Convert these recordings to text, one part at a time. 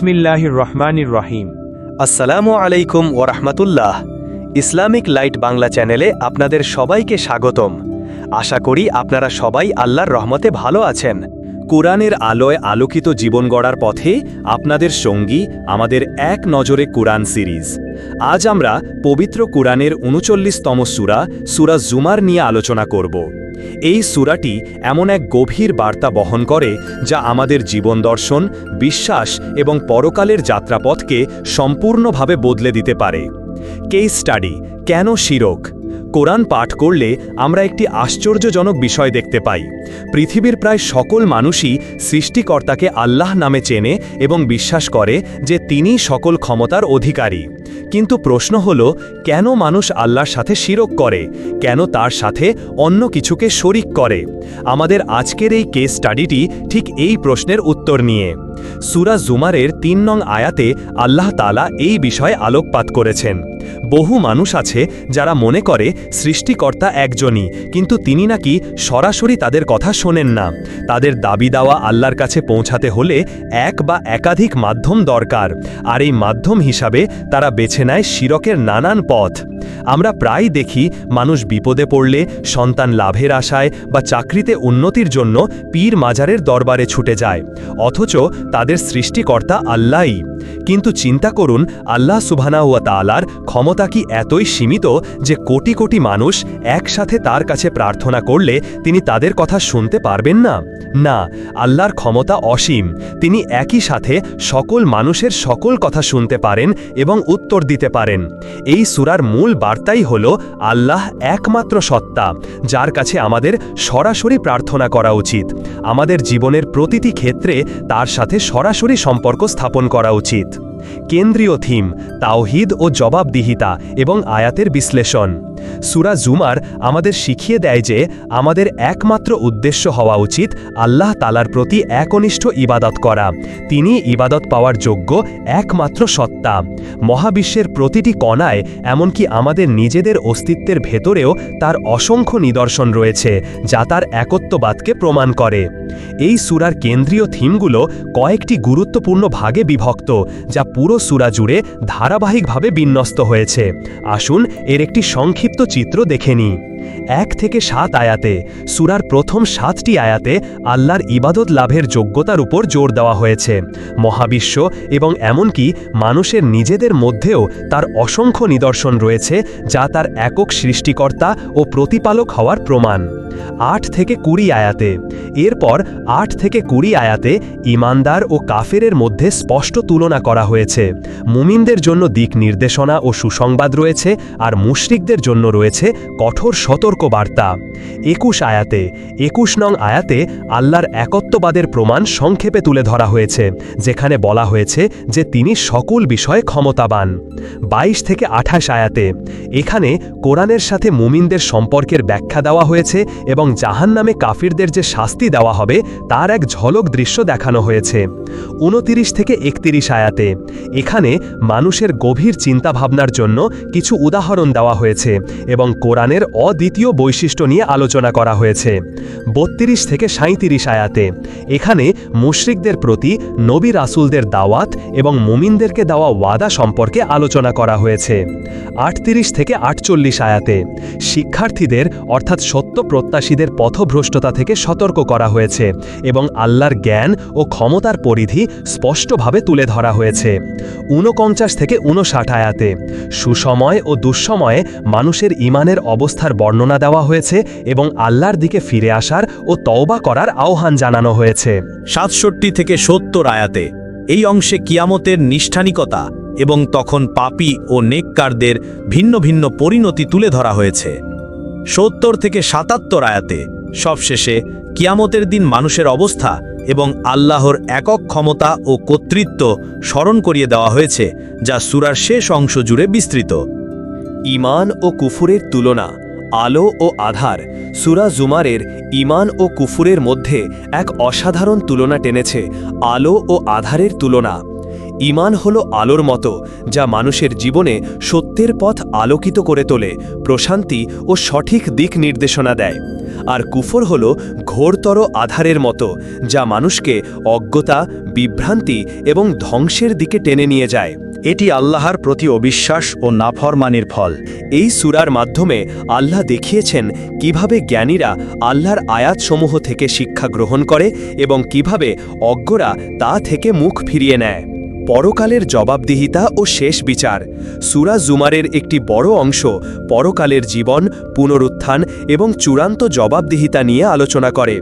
বিসমিল্লাহির রহমানির রহিম। আসসালামু আলাইকুম ওরহমতুল্লাহ ইসলামিক লাইট বাংলা চ্যানেলে আপনাদের সবাইকে স্বাগতম। আশা করি আপনারা সবাই আল্লাহর রহমতে ভালো আছেন। কোরআনের আলোয় আলোকিত জীবন গড়ার পথে আপনাদের সঙ্গী আমাদের এক নজরে কোরআন সিরিজ। আজ আমরা পবিত্র কোরআনের উনচল্লিশতম সুরা সুরা জুমার নিয়ে আলোচনা করব। এই সুরাটি এমন এক গভীর বার্তা বহন করে যা আমাদের জীবন দর্শন, বিশ্বাস এবং পরকালের যাত্রাপথকে সম্পূর্ণভাবে বদলে দিতে পারে। কেস স্টাডি কেন শিরক? কোরআন পাঠ করলে আমরা একটি আশ্চর্যজনক বিষয় দেখতে পাই। পৃথিবীর প্রায় সকল মানুষই সৃষ্টিকর্তাকে আল্লাহ নামে চেনে এবং বিশ্বাস করে যে তিনি সকল ক্ষমতার অধিকারী। কিন্তু প্রশ্ন হল, কেন মানুষ আল্লাহর সাথে শিরক করে? কেন তার সাথে অন্য কিছুকে শরিক করে? আমাদের আজকের এই কেস স্টাডিটি ঠিক এই প্রশ্নের উত্তর নিয়ে। সুরা জুমারের তিন নং আয়াতে আল্লাহ তালা এই বিষয়ে আলোকপাত করেছেন। বহু মানুষ আছে যারা মনে করে, সৃষ্টিকর্তা একজনই, কিন্তু তিনি নাকি সরাসরি তাদের কথা শোনেন না। তাদের দাবি দাওয়া আল্লাহর কাছে পৌঁছাতে হলে এক বা একাধিক মাধ্যম দরকার, আর এই মাধ্যম হিসাবে তারা বেছে নেয় শিরকের নানান পথ। আমরা প্রায় দেখি মানুষ বিপদে পড়লে, সন্তান লাভের আশায় বা চাকরিতে উন্নতির জন্য পীর মাজারের দরবারে ছুটে যায়, অথচ তাদের সৃষ্টিকর্তা আল্লাহই। কিন্তু চিন্তা করুন, আল্লাহ সুবহানাহুয়া তাআলার ক্ষমতা কি এতই সীমিত যে কোটি কোটি মানুষ একসাথে তার কাছে প্রার্থনা করলে তিনি তাদের কথা শুনতে পারবেন না? না, আল্লাহর ক্ষমতা অসীম। তিনি একই সাথে সকল মানুষের সকল কথা শুনতে পারেন এবং উত্তর দিতে পারেন। এই সুরার মূল বার্তাই হল আল্লাহ একমাত্র সত্তা, যার কাছে আমাদের সরাসরি প্রার্থনা করা উচিত। আমাদের জীবনের প্রতিটি ক্ষেত্রে তার সাথে সরাসরি সম্পর্ক স্থাপন করা উচিত। কেন্দ্রীয় থিম তাওহিদ ও জবাবদিহিতা এবং আয়াতের বিশ্লেষণ। সুরা জুমার আমাদের শিখিয়ে দেয় যে আমাদের একমাত্র উদ্দেশ্য হওয়া উচিত আল্লাহ তালার প্রতি একনিষ্ঠ ইবাদত করা। তিনি ইবাদত পাওয়ার যোগ্য একমাত্র সত্তা। মহাবিশ্বের প্রতিটি কণায় এমনকি আমাদের নিজেদের অস্তিত্বের ভেতরেও তার অসংখ্য নিদর্শন রয়েছে, যা তার একত্ববাদকে প্রমাণ করে। এই সুরার কেন্দ্রীয় থিমগুলো কয়েকটি গুরুত্বপূর্ণ ভাগে বিভক্ত, যা পুরো সুরা জুড়ে ধারাবাহিকভাবে বিন্যস্ত হয়েছে। আসুন এর একটি সংক্ষিপ্ত চিত্র দেখে নিই এক থেকে সাত আয়াতে, সুরার প্রথম সাতটি আয়াতে আল্লাহর ইবাদত লাভের যোগ্যতার উপর জোর দেওয়া হয়েছে। মহাবিশ্ব এবং এমনকি মানুষের নিজেদের মধ্যেও তার অসংখ্য নিদর্শন রয়েছে, যা তার একক সৃষ্টিকর্তা ও প্রতিপালক হওয়ার প্রমাণ। আট থেকে কুড়ি আয়াতে, এরপর আট থেকে কুড়ি আয়াতে ইমানদার ও কাফেরের মধ্যে স্পষ্ট তুলনা করা হয়েছে। মুমিনদের জন্য দিক নির্দেশনা ও সুসংবাদ রয়েছে আর মুশরিকদের জন্য রয়েছে কঠোর সতর্ক বার্তা একুশ আয়াতে, একুশ নং আয়াতে আল্লাহর একত্ববাদের প্রমাণ সংক্ষেপে তুলে ধরা হয়েছে, যেখানে বলা হয়েছে যে তিনি সকল বিষয়ে ক্ষমতাবান। বাইশ থেকে আঠাশ আয়াতে, এখানে কোরআনের সাথে মুমিনদের সম্পর্কের ব্যাখ্যা দেওয়া হয়েছে এবং জাহান নামে কাফিরদের যে শাস্তি দেওয়া হবে, তার এক ঝলক দৃশ্য দেখানো হয়েছে। উনতিরিশ থেকে একতিরিশ আয়াতে, এখানে মানুষের গভীর চিন্তাভাবনার জন্য কিছু উদাহরণ দেওয়া হয়েছে এবং কোরআনের অদ্বিতীয় বৈশিষ্ট্য নিয়ে আলোচনা করা হয়েছে। বত্রিশ থেকে সাঁত্রিশ আয়াতে, এখানে মুশরিকদের প্রতি নবী রাসুলদের দাওয়াত এবং মুমিনদেরকে দেওয়া ওয়াদা সম্পর্কে আলোচনা করা হয়েছে। আটত্রিশ থেকে আটচল্লিশ আয়াতে, শিক্ষার্থীদের অর্থাৎ সত্য প্রত্যাশীদের পথভ্রষ্টতা থেকে সতর্ক করা হয়েছে এবং আল্লাহর জ্ঞান ও ক্ষমতার পরিধি স্পষ্টভাবে তুলে ধরা হয়েছে। ঊনপঞ্চাশ থেকে ঊনষাট আয়াতে, সুসময় ও দুঃসময়ে মানুষের ইমানের অবস্থার বর্ণনা দেওয়া হয়েছে এবং আল্লাহর দিকে ফিরে আসার ও তওবা করার আহ্বান জানানো হয়েছে। সাতষট্টি থেকে সত্তর আয়াতে, এই অংশে কিয়ামতের নিষ্ঠানিকতা এবং তখন পাপি ও নেককারদের ভিন্ন ভিন্ন পরিণতি তুলে ধরা হয়েছে। সত্তর থেকে সাতাত্তর আয়াতে, সবশেষে কিয়ামতের দিন মানুষের অবস্থা এবং আল্লাহর একক ক্ষমতা ও কর্তৃত্ব স্মরণ করিয়ে দেওয়া হয়েছে, যা সুরার শেষ অংশ জুড়ে বিস্তৃত। ইমান ও কুফুরের তুলনা আলো ও আধার সুরা জুমারের ইমান ও কুফুরের মধ্যে এক অসাধারণ তুলনা টেনেছে আলো ও আধারের তুলনা। ইমান হল আলোর মতো, যা মানুষের জীবনে সত্যের পথ আলোকিত করে তোলে, প্রশান্তি ও সঠিক দিক নির্দেশনা দেয়। আর কুফর হল ঘোরতর আধারের মতো, যা মানুষকে অজ্ঞতা, বিভ্রান্তি এবং ধ্বংসের দিকে টেনে নিয়ে যায়। এটি আল্লাহর প্রতি অবিশ্বাস ও নাফরমানির ফল। এই সুরার মাধ্যমে আল্লাহ দেখিয়েছেন কীভাবে জ্ঞানীরা আল্লাহর আয়াতসমূহ থেকে শিক্ষা গ্রহণ করে এবং কীভাবে অজ্ঞরা তা থেকে মুখ ফিরিয়ে নেয়। পরকালের জবাবদিহিতা ও শেষ বিচার। সুরা জুমারের একটি বড় অংশ পরকালের জীবন, পুনরুত্থান এবং চূড়ান্ত জবাবদিহিতা নিয়ে আলোচনা করে।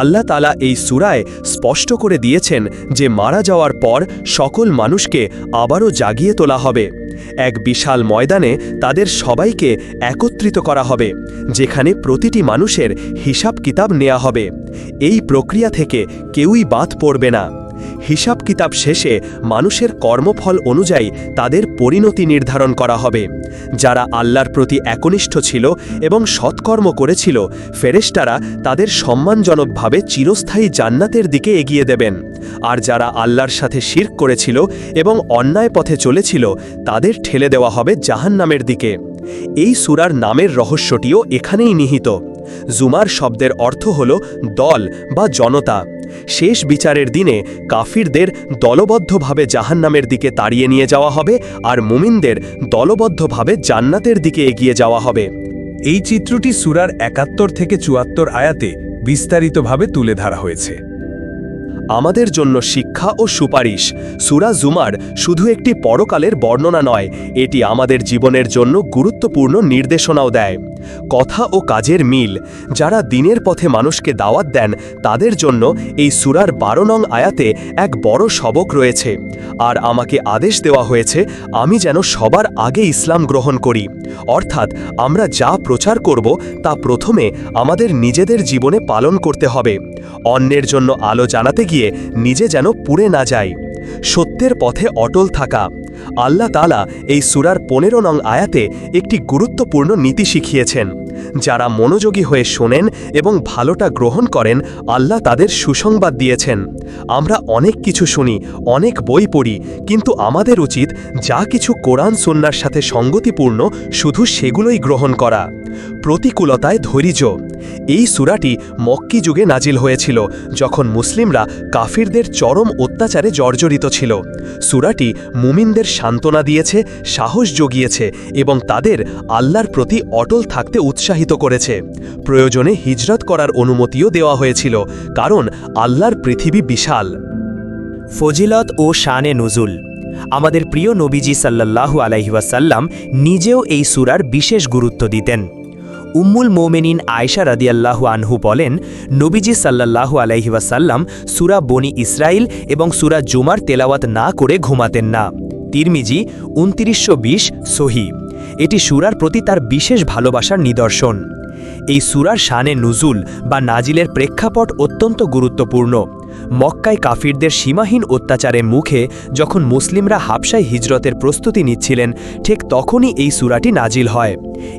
আল্লাহ তালা এই সুরায় স্পষ্ট করে দিয়েছেন যে মারা যাওয়ার পর সকল মানুষকে আবারও জাগিয়ে তোলা হবে। এক বিশাল ময়দানে তাদের সবাইকে একত্রিত করা হবে, যেখানে প্রতিটি মানুষের হিসাব কিতাব নেওয়া হবে। এই প্রক্রিয়া থেকে কেউই বাদ পড়বে না। হিসাব কিতাব শেষে মানুষের কর্মফল অনুযায়ী তাদের পরিণতি নির্ধারণ করা হবে। যারা আল্লাহর প্রতি একনিষ্ঠ ছিল এবং সৎকর্ম করেছিল, ফেরেশতারা তাদের সম্মানজনকভাবে চিরস্থায়ী জান্নাতের দিকে এগিয়ে দেবেন। আর যারা আল্লাহর সাথে শির্ক করেছিল এবং অন্যায় পথে চলেছিল, তাদের ঠেলে দেওয়া হবে জাহান্নামের দিকে। এই সুরার নামের রহস্যটিও এখানেই নিহিত। জুমার শব্দের অর্থ হল দল বা জনতা। শেষ বিচারের দিনে কাফিরদের দলবদ্ধভাবে জাহান্নামের দিকে তাড়িয়ে নিয়ে যাওয়া হবে আর মুমিনদের দলবদ্ধভাবে জান্নাতের দিকে এগিয়ে যাওয়া হবে। এই চিত্রটি সুরার একাত্তর থেকে চুয়াত্তর আয়াতে বিস্তারিতভাবে তুলে ধরা হয়েছে। আমাদের জন্য শিক্ষা ও সুপারিশ। সুরা জুমার শুধু একটি পরকালের বর্ণনা নয়, এটি আমাদের জীবনের জন্য গুরুত্বপূর্ণ নির্দেশনাও দেয়। কথা ও কাজের মিল, যারা দিনের পথে মানুষকে দাওয়াত দেন, তাদের জন্য এই সুরার বারো নং আয়াতে এক বড় সবক রয়েছে। আর আমাকে আদেশ দেওয়া হয়েছে, আমি যেন সবার আগে ইসলাম গ্রহণ করি। অর্থাৎ আমরা যা প্রচার করব, তা প্রথমে আমাদের নিজেদের জীবনে পালন করতে হবে। অন্যের জন্য আলো জানাতে গিয়ে নিজে যেন পুড়ে না যায়। সত্যের পথে অটল থাকা। আল্লাহ তালা এই সুরার পনেরো নং আয়াতে একটি গুরুত্বপূর্ণ নীতি শিখিয়েছেন। যারা মনোযোগী হয়ে শোনেন এবং ভালোটা গ্রহণ করেন, আল্লাহ তাদের সুসংবাদ দিয়েছেন। আমরা অনেক কিছু শুনি, অনেক বই পড়ি, কিন্তু আমাদের উচিত যা কিছু কোরআন সন্ন্যার সাথে সঙ্গতিপূর্ণ, শুধু সেগুলোই গ্রহণ করা। প্রতিকূলতায় ধৈর্য। এই সুরাটি মক্কি যুগে নাজিল হয়েছিল, যখন মুসলিমরা কাফিরদের চরম অত্যাচারে জর্জরিত ছিল। সুরাটি মুমিনদের সান্ত্বনা দিয়েছে, সাহস জগিয়েছে এবং তাদের আল্লাহর প্রতি অটল থাকতে উৎসাহিত করেছে। প্রয়োজনে হিজরত করার অনুমতিও দেওয়া হয়েছিল, কারণ আল্লাহর পৃথিবী বিশাল। ফজিলত ও শানে নুজুল। আমাদের প্রিয় নবীজি সাল্লাল্লাহু আলাইহাসাল্লাম নিজেও এই সুরার বিশেষ গুরুত্ব দিতেন। উম্মুল মোমেনিন আয়সা রাদিয়াল্লাহু আনহু বলেন, নবীজি সাল্লাল্লাহু আলাইহাসাল্লাম সুরা বনি ইসরাইল এবং সুরা জুমার তেলাওয়াত না করে ঘুমাতেন না। তিরমিজি, উনতিরিশশো বিশ সহি। এটি সুরার প্রতি তার বিশেষ ভালোবাসার নিদর্শন। এই সুরার শানে নুজুল বা নাজিলের প্রেক্ষাপট অত্যন্ত গুরুত্বপূর্ণ। মক্কায় কাফিরদের সীমাহীন অত্যাচারের মুখে যখন মুসলিমরা হাবসায় হিজরতের প্রস্তুতি নিচ্ছিলেন, ঠিক তখনই এই সুরাটি নাজিল হয়।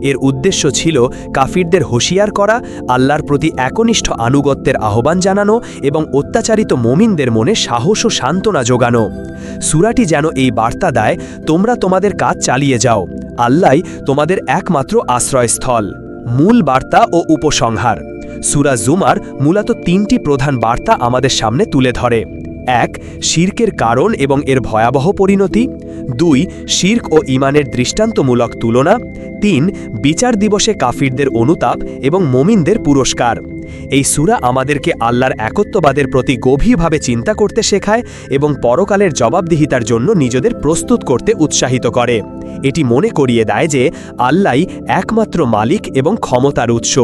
এর উদ্দেশ্য ছিল কাফিরদের হুঁশিয়ার করা, আল্লাহর প্রতি একনিষ্ঠ আনুগত্যের আহ্বান জানানো এবং অত্যাচারিত মোমিনদের মনে সাহস ও সান্ত্বনা যোগানো সুরাটি যেন এই বার্তা দেয়, তোমরা তোমাদের কাজ চালিয়ে যাও। আল্লাহ তোমাদের একমাত্র আশ্রয়স্থল। মূল বার্তা ও উপসংহার। সুরা জুমার মূলত তিনটি প্রধান বার্তা আমাদের সামনে তুলে ধরে। এক, শির্কের কারণ এবং এর ভয়াবহ পরিণতি। দুই, শির্ক ও ইমানের দৃষ্টান্তমূলক তুলনা। তিন, বিচার দিবসে কাফিরদের অনুতাপ এবং মমিনদের পুরস্কার। এই সুরা আমাদেরকে আল্লাহর একত্ববাদের প্রতি গভীরভাবে চিন্তা করতে শেখায় এবং পরকালের জবাবদিহিতার জন্য নিজেদের প্রস্তুত করতে উৎসাহিত করে। এটি মনে করিয়ে দেয় যে আল্লাহ একমাত্র মালিক এবং ক্ষমতার উৎস।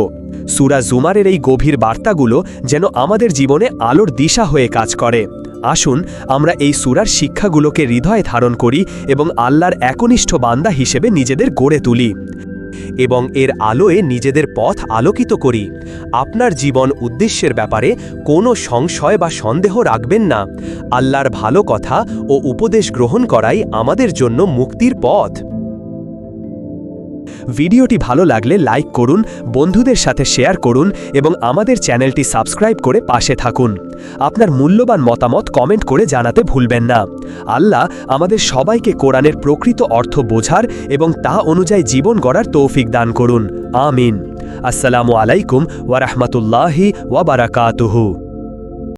সুরা জুমারের এই গভীর বার্তাগুলো যেন আমাদের জীবনে আলোর দিশা হয়ে কাজ করে। আসুন, আমরা এই সুরার শিক্ষাগুলোকে হৃদয়ে ধারণ করি এবং আল্লাহর একনিষ্ঠ বান্দা হিসেবে নিজেদের গড়ে তুলি। এবং এর আলোয় নিজেদের পথ আলোকিত করি। আপনার জীবন উদ্দেশ্যের ব্যাপারে কোনো সংশয় বা সন্দেহ রাখবেন না। আল্লাহর ভালো কথা ও উপদেশ গ্রহণ করাই আমাদের জন্য মুক্তির পথ। ভিডিওটি ভালো লাগলে লাইক করুন, বন্ধুদের সাথে শেয়ার করুন এবং আমাদের চ্যানেলটি সাবস্ক্রাইব করে পাশে থাকুন। আপনার মূল্যবান মতামত কমেন্ট করে জানাতে ভুলবেন না। আল্লাহ আমাদের সবাইকে কোরআনের প্রকৃত অর্থ বোঝার এবং তা অনুযায়ী জীবন গড়ার তৌফিক দান করুন। আমিন। আসসালামু আলাইকুম ওয়ারহমতুল্লাহি ওয়াবারাকাতুহু